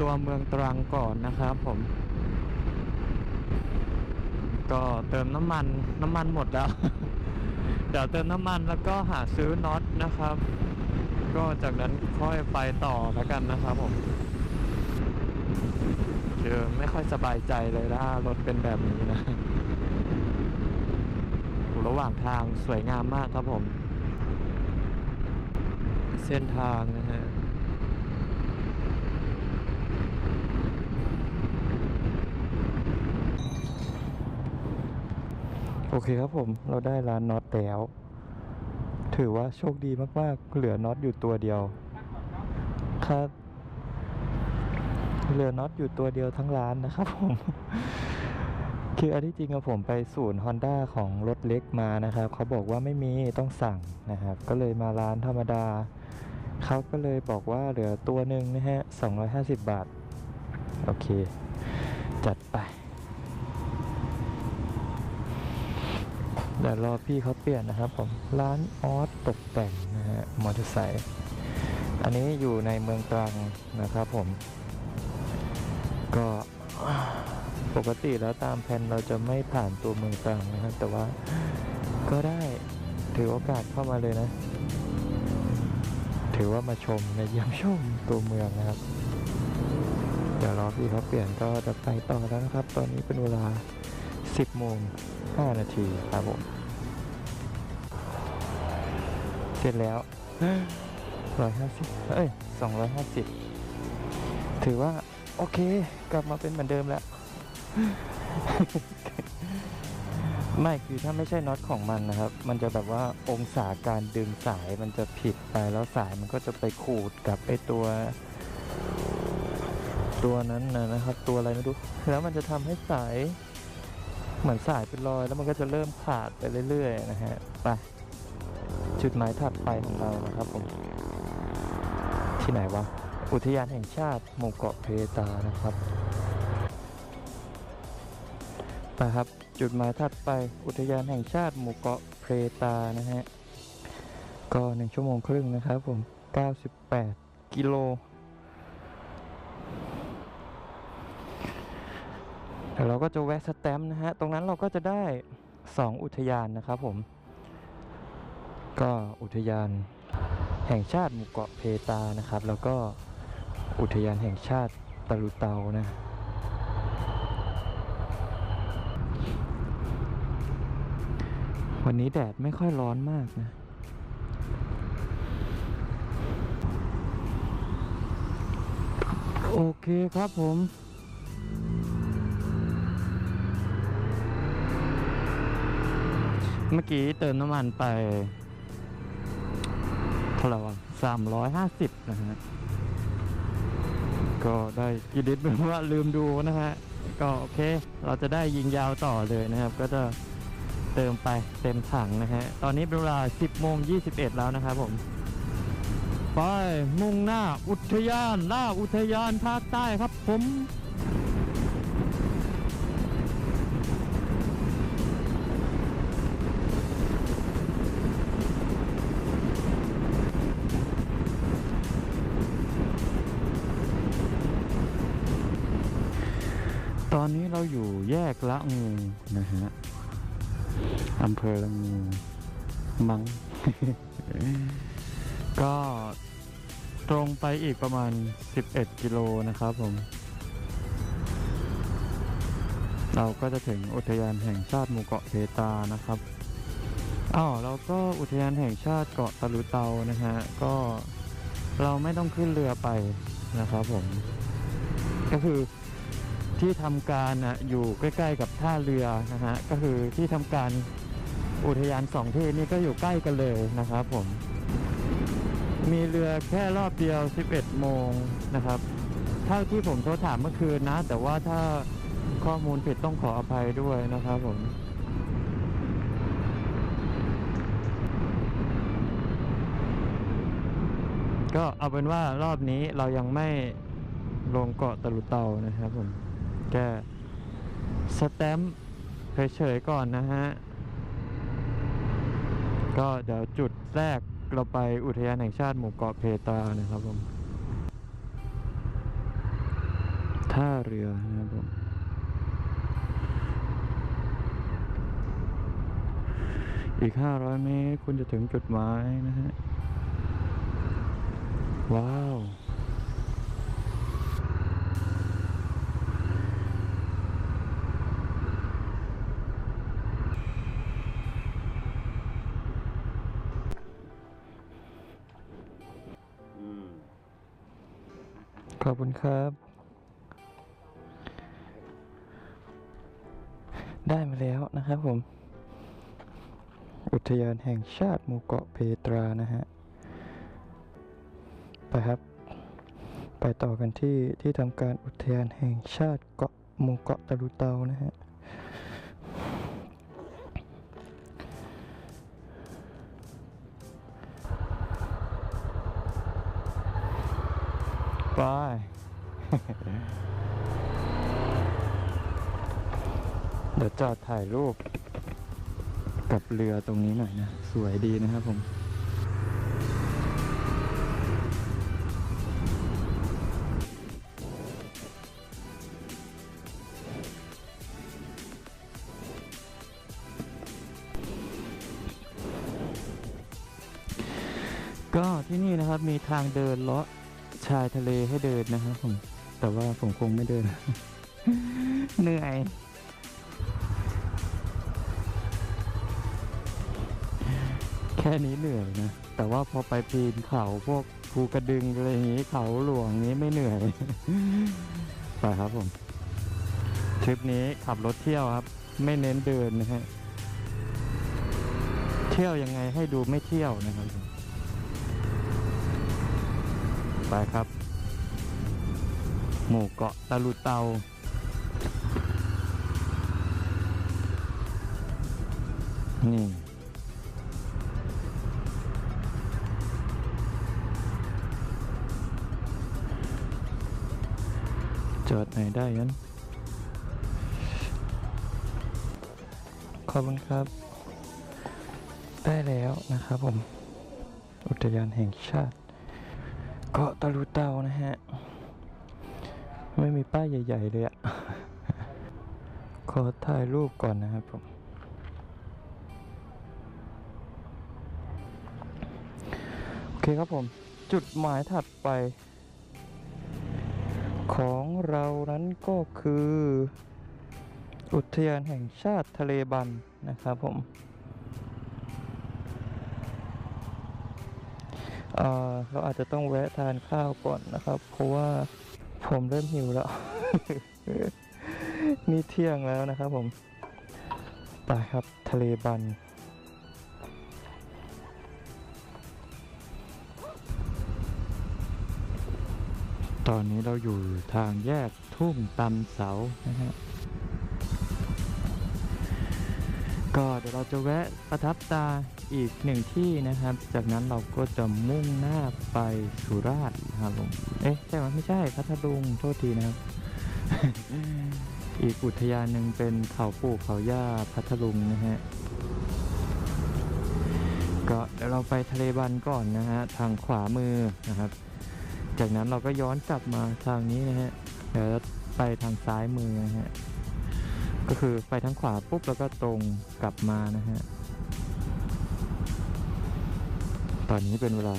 ตัวเมืองตรังก่อนนะครับผม ก็เติมน้ำมันน้ำมันหมดแล้ว เดี๋ยวเติมน้ำมันแล้วก็หาซื้อน็อตนะครับ ก็จากนั้นค่อยไปต่อแล้วกันนะครับผมคือไม่ค่อยสบายใจเลยถ้ารถเป็นแบบนี้นะระหว่างทางสวยงามมากครับผม เส้นทางนะฮะ โอเคครับผมเราได้ร้านน็อตแล้ว ถือว่าโชคดีมากๆ เหลือน็อตอยู่ตัวเดียวครับเหลือน็อตอยู่ตัวเดียวทั้งร้านนะครับผม คืออันที่จริงอะผมไปศูนย์ Honda ของรถเล็กมานะครับ เขาบอกว่าไม่มีต้องสั่งนะครับ ก็เลยมาร้านธรรมดา เขาก็เลยบอกว่าเหลือตัวหนึ่งนะฮะ 250 บาท โอเค จัดไป เดี๋ยวรอพี่เขาเปลี่ยนนะครับผมร้านออสตกแต่งนะฮะมอเตอร์ไซค์อันนี้อยู่ในเมืองตรังนะครับผม ก็ปกติแล้วตามแผนเราจะไม่ผ่านตัวเมืองตรังนะครับ แต่ว่าก็ได้ถือโอกาสเข้ามาเลยนะ ถือว่ามาชมในเยี่ยมชมตัวเมืองนะครับ เดี๋ยวรอพี่เขาเปลี่ยนก็จะไปต่อแล้วนะครับ ตอนนี้เป็นเวลา 10โมง5นาทีครับผม เสร็จแล้ว 150 เอ้ย 250 ถือว่าโอเค กลับมาเป็นเหมือนเดิมแล้ว ไม่คือถ้าไม่ใช่น็อตของมันนะครับ มันจะแบบว่าองศาการดึงสายมันจะผิดไปแล้วสายมันก็จะไปขูดกับไอตัว ตัวนั้นนะนะครับ ตัวอะไรไม่รู้ แล้วมันจะทำให้สาย เหมือนสายเป็นรอยแล้วมันก็จะเริ่มขาดไปเรื่อยๆนะฮะไปจุดหมายถัดไปของเรานะครับผม ที่ไหนวะ อุทยานแห่งชาติหมู่เกาะเพตานะครับไปครับ จุดหมายถัดไปอุทยานแห่งชาติหมู่เกาะเพตานะฮะก็หนึ่งชั่วโมงครึ่งนะครับผม 98 กิโล เราก็จะแวะสแตมป์นะฮะ ตรงนั้นเราก็จะได้ 2 อุทยานนะครับผม ก็อุทยานแห่งชาติหมู่เกาะเพตานะครับ แล้วก็อุทยานแห่งชาติตะลุเตานะวันนี้แดดไม่ค่อยร้อนมากนะ โอเคครับผม เมื่อกี้เติมน้ำมันไปเท่าไหร่วะสามร้อยห้าสิบนะฮะ ก็ได้กินดิดเป็นว่าลืมดูนะฮะ ก็โอเค เราจะได้ยิงยาวต่อเลยนะครับ ก็จะเติมไปเต็มถังนะฮะ ตอนนี้เป็นเวลา 10โมง21 แล้วนะครับผม ไปมุ่งหน้าอุทยานหน้าอุทยานภาคใต้ครับผม อนนี้เราอยู่แยกละงูนะฮะอำเภอละงูมัง ก็ตรงไปอีกประมาณ 11 กิโลนะครับผม เราก็จะถึงอุทยานแห่งชาติหมู่เกาะเพตานะครับอ้าวเราก็อุทยานแห่งชาติเกาะตะลุเตานะฮะ ก็เราไม่ต้องขึ้นเรือไปนะครับผม ก็คือ ที่ทำการนะอยู่ใกล้ ๆ กับท่าเรือนะฮะก็คือที่ทำการอุทยานสองที่นี่ก็อยู่ใกล้กันเลยนะครับผม มีเรือแค่รอบเดียว 11 โมงนะครับ เท่าที่ผมโทรถามเมื่อคืนนะ แต่ว่าถ้าข้อมูลผิดต้องขออภัยด้วยนะครับผมก็เอาเป็นว่ารอบนี้เรายังไม่ลงเกาะตะลุเตานะครับผม แก้สแตมป์เฉยๆก่อนนะฮะ ก็เดี๋ยวจุดแรกเราไปอุทยานแห่งชาติหมู่เกาะเพตานะครับผมท่าเรือนะครับผมอีก 500 เมตร คุณจะถึงจุดหมายนะฮะ ว้าว อบคุณครับ ได้มาแล้วนะครับผม อุทยานแห่งชาติหมู่เกาะเพตรานะฮะ ไปครับ ไปต่อกันที่ที่ทำการอุทยานแห่งชาติเกาะหมู่เกาะตะลุเตานะฮะ จอดถ่ายรูปกับเรือตรงนี้หน่อยนะ สวยดีนะครับผมก็ที่นี่นะครับมีทางเดินเลาะชายทะเลให้เดินนะครับผม แต่ว่าผมคงไม่เดิน เหนื่อย แค่นี้เหนื่อยนะ แต่ว่าพอไปปีนเขาพวกภูกระดึงอะไรอย่างนี้เขาหลวงนี้ไม่เหนื่อย ไปครับผมทริปนี้ขับรถเที่ยวครับ ไม่เน้นเดินนะฮะเที่ยวยังไงให้ดูไม่เที่ยวนะครับ ไปครับ หมู่เกาะตะลุเตานี่ จอดไหนได้ยันขอบคุณครับ ได้แล้วนะครับผม อุทยานแห่งชาติ เกาะตะลุเตานะฮะ ไม่มีป้ายใหญ่ ๆ เลยอะขอถ่ายรูปก่อนนะครับผม โอเคครับผม จุดหมายถัดไป ของเรานั้นก็คือ อุทยานแห่งชาติทะเลบันนะครับผมเเราอาจจะต้องแวะทานข้าวก่อนนะครับ เพราะว่าผมเริ่มหิวแล้ว นี่เที่ยงแล้วนะครับผม ไปครับทะเลบัน ตอนนี้เราอยู่ทางแยกทุ่งตำเสานะฮะก็เดี๋ยวเราจะแวะประทับตาอีกหนึ่งที่นะครับ จากนั้นเราก็จะมุ่งหน้าไปสุราษฎร์ครับผมเอ๊ะ ใช่ไหมไม่ใช่พัทลุงโทษทีนะครับ อีกอุทยานหนึ่งเป็นเขาปู่เขาย่าพัทลุงนะฮะก็เดี๋ยวเราไปทะเลบันก่อนนะฮะ ทางขวามือนะครับ จากนั้นเราก็ย้อนกลับมาทางนี้นะฮะเดี๋ยวไปทางซ้ายมือนะฮะก็คือไปทางขวาปุ๊บแล้วก็ตรงกลับมานะฮะตอนนี้เป็นเวลา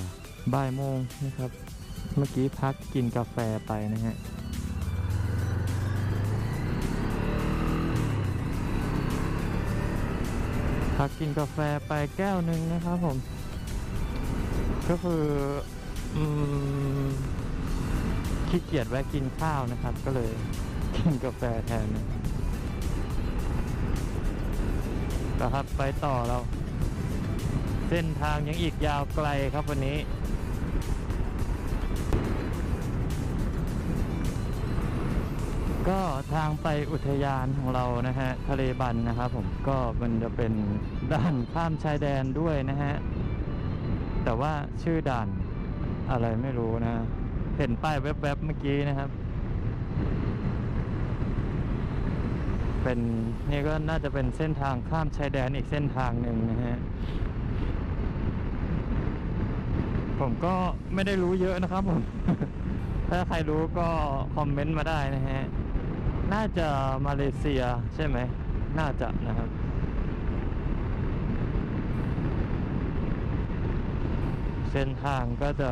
บ่ายโมงนะครับ เมื่อกี้พักกินกาแฟไปนะฮะพักกินกาแฟไปแก้วหนึ่งนะครับผม ก็คือ อืม ขี้เกียจแวะกินข้าวนะครับ ก็เลยกินกาแฟแทนนะครับไปต่อเรา เส้นทางยังอีกยาวไกลครับวันนี้ ก็ทางไปอุทยานของเรานะฮะทะเลบันนะครับผมก็มันจะเป็นด่านข้ามชายแดนด้วยนะฮะ แต่ว่าชื่อด่านอะไรไม่รู้นะ เห็นป้ายแวบๆเมื่อกี้นะครับ เป็นนี่ก็น่าจะเป็นเส้นทางข้ามชายแดนอีกเส้นทางหนึ่งนะฮะผมก็ไม่ได้รู้เยอะนะครับผม ถ้าใครรู้ก็คอมเมนต์มาได้นะฮะ น่าจะมาเลเซียใช่ไหม น่าจะนะครับ เส้นทางก็จะ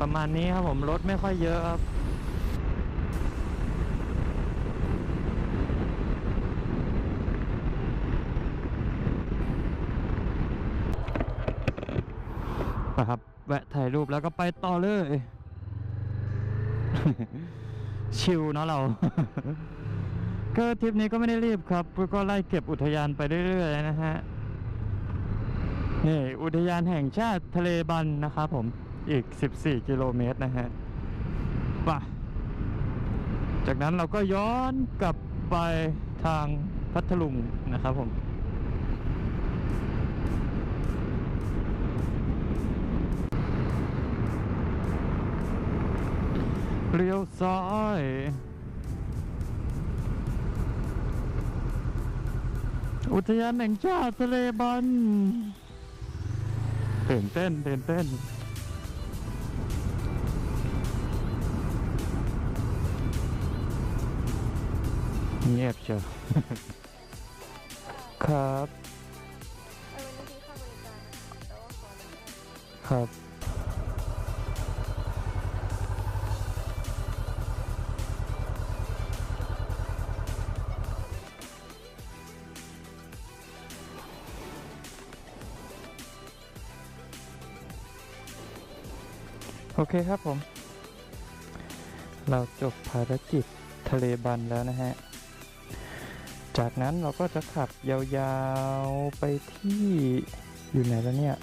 ประมาณนี้ครับผมรถไม่ค่อยเยอะครับนะครับแวะถ่ายรูปแล้วก็ไปต่อเลย ชิลเนาะเรา ก็ทริปนี้ก็ไม่ได้รีบครับ ก็ไล่เก็บอุทยานไปเรื่อยๆนะฮะนี่อุทยานแห่งชาติทะเลบันนะครับผม อีก 14 กิโลเมตรนะฮะป่ะจากนั้นเราก็ย้อนกลับไปทางพัทลุงนะครับผมเลี้ยวซ้ายอุทยานแห่งชาติทะเลบันตื่นเต้นตื่นเต้น ออนุญาตครับ โอเคครับผม เราจบภารกิจทะเลบันแล้วนะฮะ จากนั้นเราก็จะขับยาวๆไปที่อยู่ไหนแล้วเนี่ย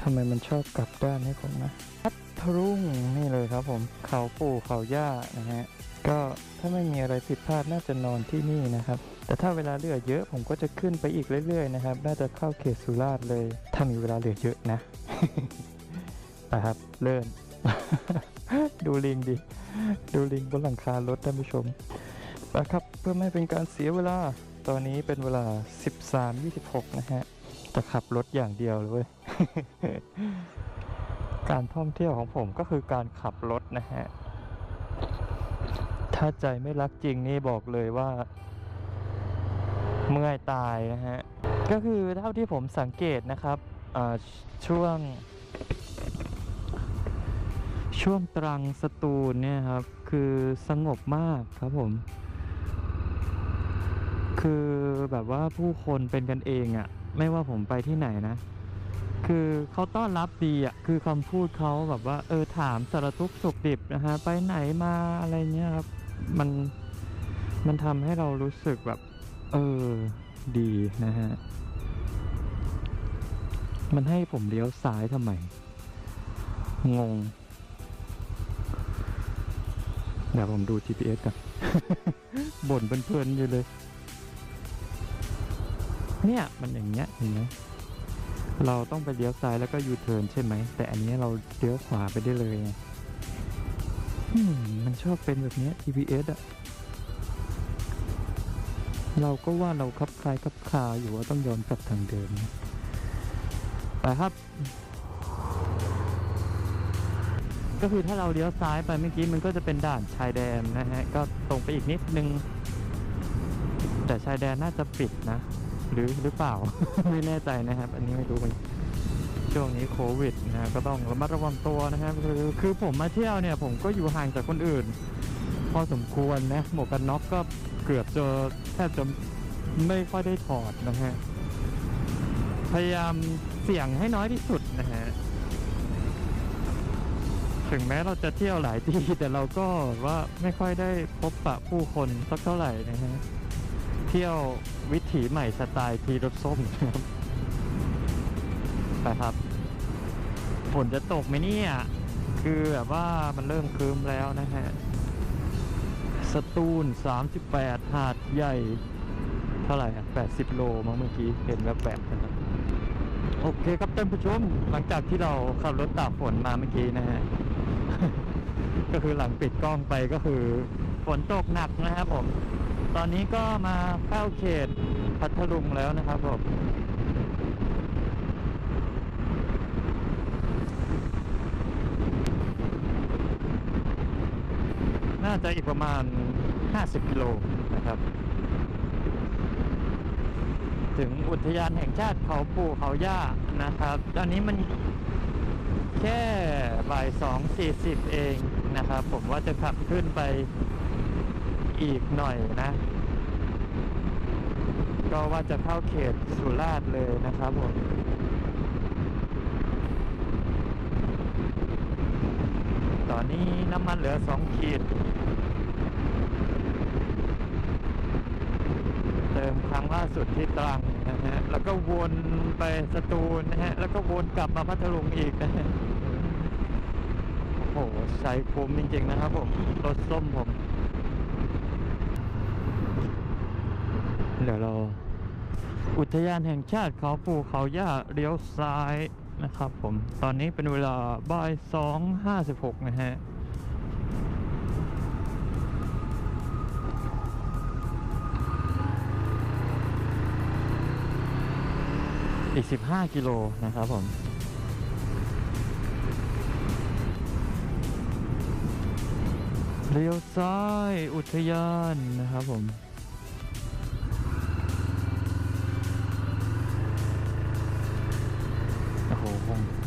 ทำไมมันชอบกลับด้านให้ผมนะพัทรุ่งนี่เลยครับผมเขาปู่เขาย่านะฮะก็ถ้าไม่มีอะไรผิดพลาดน่าจะนอนที่นี่นะครับ แต่ถ้าเวลาเหลือเยอะผมก็จะขึ้นไปอีกเรื่อยๆนะครับ น่าจะเข้าเขตสุราษฎร์เลย ถ้ามีเวลาเหลือเยอะนะไปครับเริ่มดูลิงดิ ดูลิงบนหลังคารถท่านผู้ชม ไปครับเพื่อไม่เป็นการเสียเวลา ตอนนี้เป็นเวลา 13.26 นะฮะจะขับรถอย่างเดียวเลย การท่องเที่ยวของผมก็คือการขับรถนะฮะ ถ้าใจไม่รักจริงนี่บอกเลยว่า เมื่อยตายนะฮะ ก็คือเท่าที่ผมสังเกตนะครับช่วง ช่วงตรังสตูลเนี่ยครับ คือสงบมากครับผม คือแบบว่าผู้คนเป็นกันเองอะ่ะ ไม่ว่าผมไปที่ไหนนะ คือเขาต้อนรับดีอะ่ะ คือคำพูดเขาแบบว่า เออถามสารทุกข์สุขดิบนะฮะ ไปไหนมาอะไรเงี้ยครับ มันมันทำให้เรารู้สึกแบบ เออ ดีนะฮะ มันให้ผมเลี้ยวซ้ายทำไม งง เดี๋ยวผมดู GPS กันบ่นเพลินๆอยู่เลย เนี่ยมันอย่างเงี้ยเห็นไหมเราต้องไปเลี้ยวซ้ายแล้วก็ยูเทิร์นใช่ไหม แต่อันนี้เราเลี้ยวขวาไปได้เลยมันชอบเป็นแบบนี้ย GPS อะเราก็ว่าเราคับคลายคับคาอยู่ว่าต้องย้อนกลับทางเดิมไปครับ ก็คือถ้าเราเลี้ยวซ้ายไปเมื่อกี้มันก็จะเป็นด่านชายแดนนะฮะ ก็ตรงไปอีกนิดนึง แต่ชายแดนน่าจะปิดนะ หรือหรือเปล่า ไม่แน่ใจนะครับ อันนี้ไม่รู้เหมือนช่วงนี้โควิดนะก็ต้องระมัดระวังตัวนะครับ คือคือผมมาเที่ยวเนี่ย ผมก็อยู่ห่างจากคนอื่น พอสมควรนะหมวกกันน็อกก็เกือบจะแทบจะไม่ค่อยได้ถอดนะฮะพยายามเสี่ยงให้น้อยที่สุดนะฮะถึงแม้เราจะเที่ยวหลายที่แต่เราก็ว่าไม่ค่อยได้พบปะผู้คนสักเท่าไหร่นะฮะ เที่ยววิถีใหม่สไตล์พีรถส้มนะครับไปครับฝนจะตกไหมเนี่ย คือแบบว่ามันเริ่มครึ้มแล้วนะฮะ สตูล 38 หาดใหญ่ เท่าไหร่อะ80 โลมั้งเมื่อกี้ เห็นแบบแบบนะครับ โอเคครับท่านผู้ชม หลังจากที่เราขับรถตากฝนมาเมื่อกี้นะฮะ ก็คือหลังปิดกล้องไปก็คือ ฝนตกหนักนะครับผม ตอนนี้ก็มาเข้าเขตพัทลุงแล้วนะครับผมน่าจะอีกประมาณ 50 กิโลนะครับ ถึงอุทยานแห่งชาติเขาปู่เขาย่านะครับ ตอนนี้มันแค่บ่ายสองสี่สิบเองนะครับ ผมว่าจะขับขึ้นไปอีกหน่อยนะ ก็ว่าจะเข้าเขตสุราษฎร์เลยนะครับผมตอนนี้น้ำมันเหลือสองขีด เติมครั้งล่าสุดที่ตรังนะฮะ แล้วก็วนไปสตูลนะฮะ แล้วก็วนกลับมาพัทลุงอีกนะฮะ โอ้โหใช้คุ้มจริงๆนะครับผม รถส้มผม เดี๋ยวเรา อุทยานแห่งชาติเขาปู่เขาย่าเลี้ยวซ้ายนะครับผม ตอนนี้เป็นเวลาบ่ายสองห้าสิบหกนะฮะอีก 15 กิโลนะครับผมเลี้ยวซ้ายอุทยานนะครับผม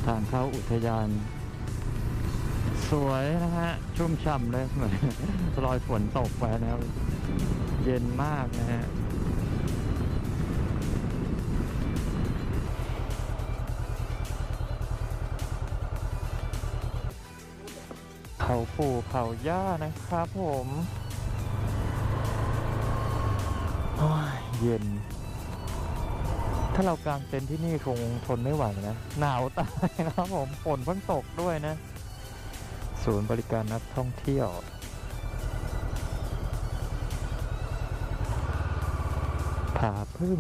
ทางเข้าอุทยาน สวยนะฮะ ชุ่มฉ่ำเลยเหมือนรอยฝนตกไปนะครับ เย็นมากนะฮะเขาปู่เขาย่านะครับผม เย็น ถ้าเรากางเต็นท์ที่นี่คงทนไม่ไหวนะ หนาวตายนะครับผมฝนเพิ่งตกด้วยนะ ศูนย์บริการนักท่องเที่ยวผาพึ่ง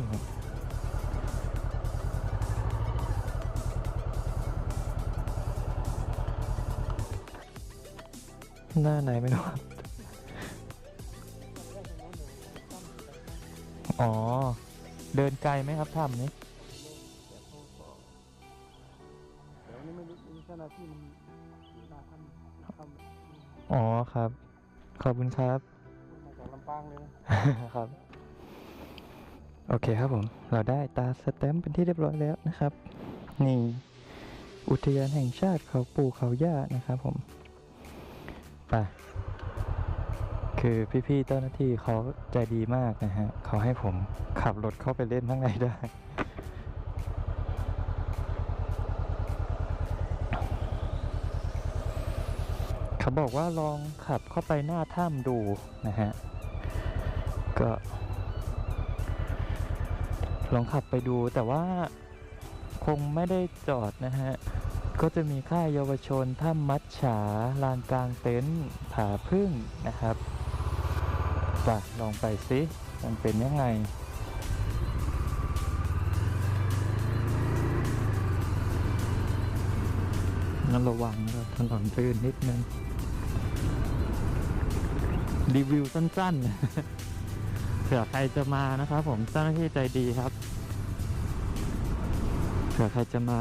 หน้าไหนไม่รู้ครับ อ๋อ เดินไกลไหมครับถ้ำนี้เดี๋ยวนี้ไม่รู้มีเจ้าหน้าที่มันอยู่หน้าถ้ำถ้ำอ๋อครับ ขอบคุณครับ มาจากลำปางเลยนะครับ โอเคครับผม เราได้ตาสแตมป์เป็นที่เรียบร้อยแล้วนะครับ นี่ อุทยานแห่งชาติเขาปู่เขาย่านะครับผม ไปคือพี่ๆเจ้าหน้าที่เขาใจดีมากนะฮะเขาให้ผมขับรถ เข้าไปเล่นข้างในได้เขาบอกว่าลองขับเข้าไปหน้าถ้ำดูนะฮะ ก็ ลองขับไปดูแต่ว่าคงไม่ได้จอดนะฮะ ก็จะมีค่ายเยาวชนถ้ำมัดฉาลานกลางเต็นท์ผาพึ่งนะครับป่ะลองไปสิมันเป็นยังไง นั่นระวังนะครับถนนลื่นนิดนึง รีวิวสั้นๆ เผื่อใครจะมานะครับผมเจ้าหน้าที่ใจดีครับ เผื่อใครจะมา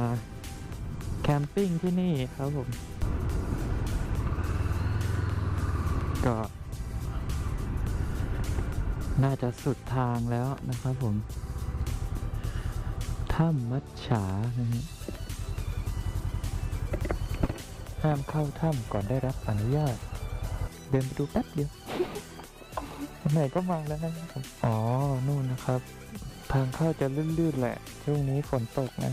แคมปิ้งที่นี่ครับผม ก็ น่าจะสุดทางแล้วนะครับผมถ้ำมัดฉานะฮะ ห้ามเข้าถ้ำก่อนได้รับอนุญาต เดินไปดูแป๊บเดียวไหนก็มาแล้วนะครับอ๋อ นู่นนะครับ ทางเข้าจะลื่นๆแหละ ช่วงนี้ฝนตกนะ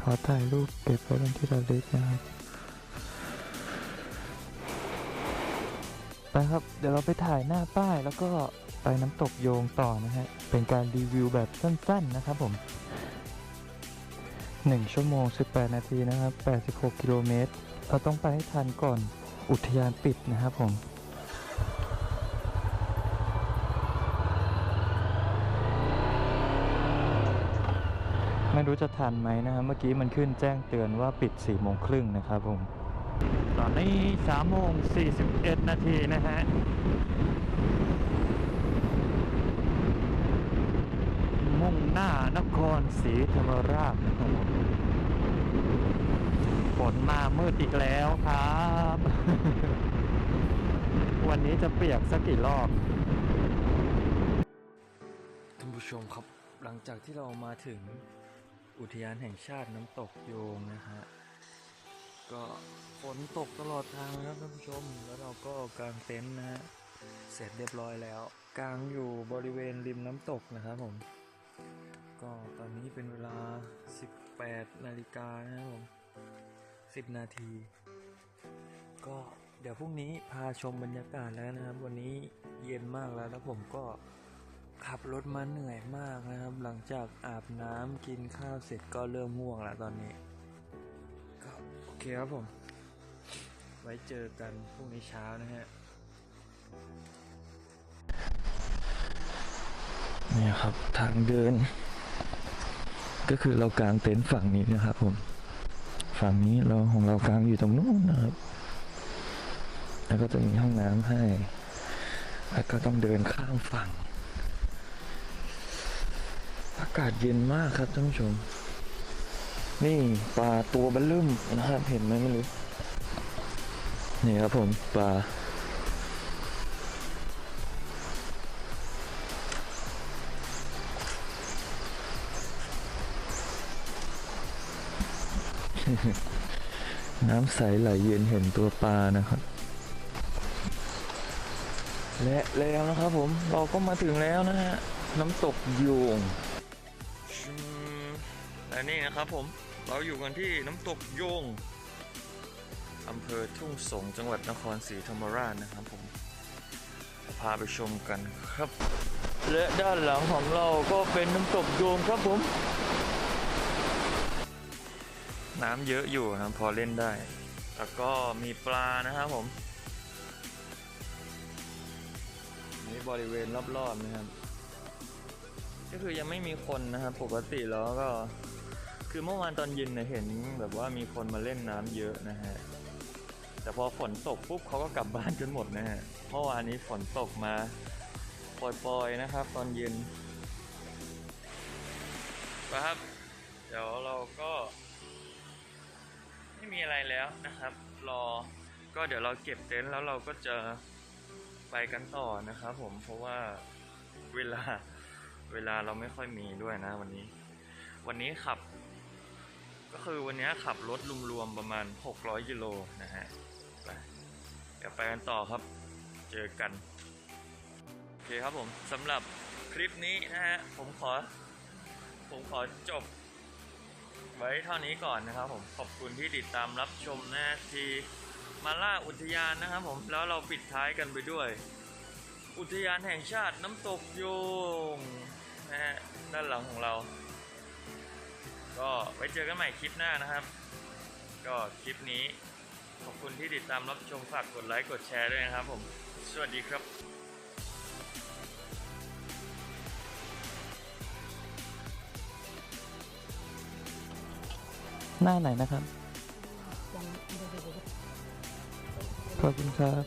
ขอถ่ายรูปเก็บไว้เป็นที่ระลึกนะครับไปครับ เดี๋ยวเราไปถ่ายหน้าป้ายแล้วก็ไปน้ำตกโยงต่อนะฮะ เป็นการรีวิวแบบสั้นๆนะครับผม 1 ชั่วโมง 18 นาทีนะครับ 86 กิโลเมตร เราต้องไปให้ทันก่อนอุทยานปิดนะครับผมไม่รู้จะทันไหมนะครับ เมื่อกี้มันขึ้นแจ้งเตือนว่าปิด4โมงครึ่งนะครับผม ตอนนี้3โมง41นาทีนะฮะ มุ่ง หน้านครศรีธรรมราชนะครับผมฝนมามืดอีกแล้วครับ วันนี้จะเปียกสักกี่รอบท่านผู้ชมครับ หลังจากที่เรามาถึงอุทยานแห่งชาติน้ำตกโยงนะฮะก็ฝนตกตลอดทางนะครับท่านผู้ชม แล้วเราก็กางเต็นท์นะฮะเสร็จเรียบร้อยแล้ว กางอยู่บริเวณริมน้ำตกนะครับผม ก็ตอนนี้เป็นเวลา 18 นาฬิกานะครับผม10 นาที ก็เดี๋ยวพรุ่งนี้พาชมบรรยากาศแล้วนะครับ วันนี้เย็นมากแล้วแล้วผมก็ขับรถมาเหนื่อยมากนะครับ หลังจากอาบน้ำกินข้าวเสร็จก็เริ่มง่วงแล้วตอนนี้ก็โอเคครับผม ไว้เจอกันพรุ่งนี้เช้านะฮะนี่ครับ ทางเดิน ก็คือเรากางเต็นท์ฝั่งนี้นะครับผม ฝั่งนี้เราของเรากางอยู่ตรงนู้นนะครับ แล้วก็จะมีห้องน้ำให้ แล้วก็ต้องเดินข้ามฝั่ง อากาศเย็นมากครับท่านผู้ชม นี่ปลาตัวบันลุ่มนะครับ เห็นไหมไม่รู้ นี่ครับผมปลา น้ำใสไหลเย็นเห็นตัวปลานะครับ และแล้วนะครับผมเราก็มาถึงแล้วนะฮะ น้ำตกโยงและนี่นะครับผมเราอยู่กันที่น้ำตกโยงอำเภอทุ่งสงจังหวัดนครศรีธรรมราชนะครับผมพาไปชมกันครับ และด้านหลังของเราก็เป็นน้ำตกโยงครับผม น้ำเยอะอยู่นะพอเล่นได้ แล้วก็มีปลานะครับผมนี่บริเวณรอบๆนะครับ ก็คือยังไม่มีคนนะครับ ปกติแล้วก็ คือเมื่อวานตอนเย็นเนี่ยเห็นแบบว่ามีคนมาเล่นน้ำเยอะนะฮะ แต่พอฝนตกปุ๊บเขาก็กลับบ้านจนหมดนะฮะ เมื่อวานนี้ฝนตกมาปล่อยๆนะครับ ตอนเย็นครับ เดี๋ยวเราก็ ไม่มีอะไรแล้วนะครับ รอก็เดี๋ยวเราเก็บเต็นท์แล้วเราก็จะไปกันต่อนะครับผมเพราะว่าเวลาเวลาเราไม่ค่อยมีด้วยนะ วันนี้ วันนี้ขับ ก็คือวันนี้ขับรถรวมๆประมาณ 600กิโลนะฮะไปเดี๋ยวไปกันต่อครับ เจอกันโอเคครับผมสำหรับคลิปนี้นะฮะผมขอ ผมขอจบ ไว้เท่านี้ก่อนนะครับผม ขอบคุณที่ติดตามรับชมนะทีมาล่าอุทยานนะครับผม แล้วเราปิดท้ายกันไปด้วย อุทยานแห่งชาติน้ำตกโยงนะฮะด้านหลังของเรา ก็ไว้เจอกันใหม่คลิปหน้านะครับ ก็คลิปนี้ขอบคุณที่ติดตามรับชมฝากกดไลค์กดแชร์ด้วยนะครับผม สวัสดีครับ หน้าไหนนะครับ ขอบคุณครับ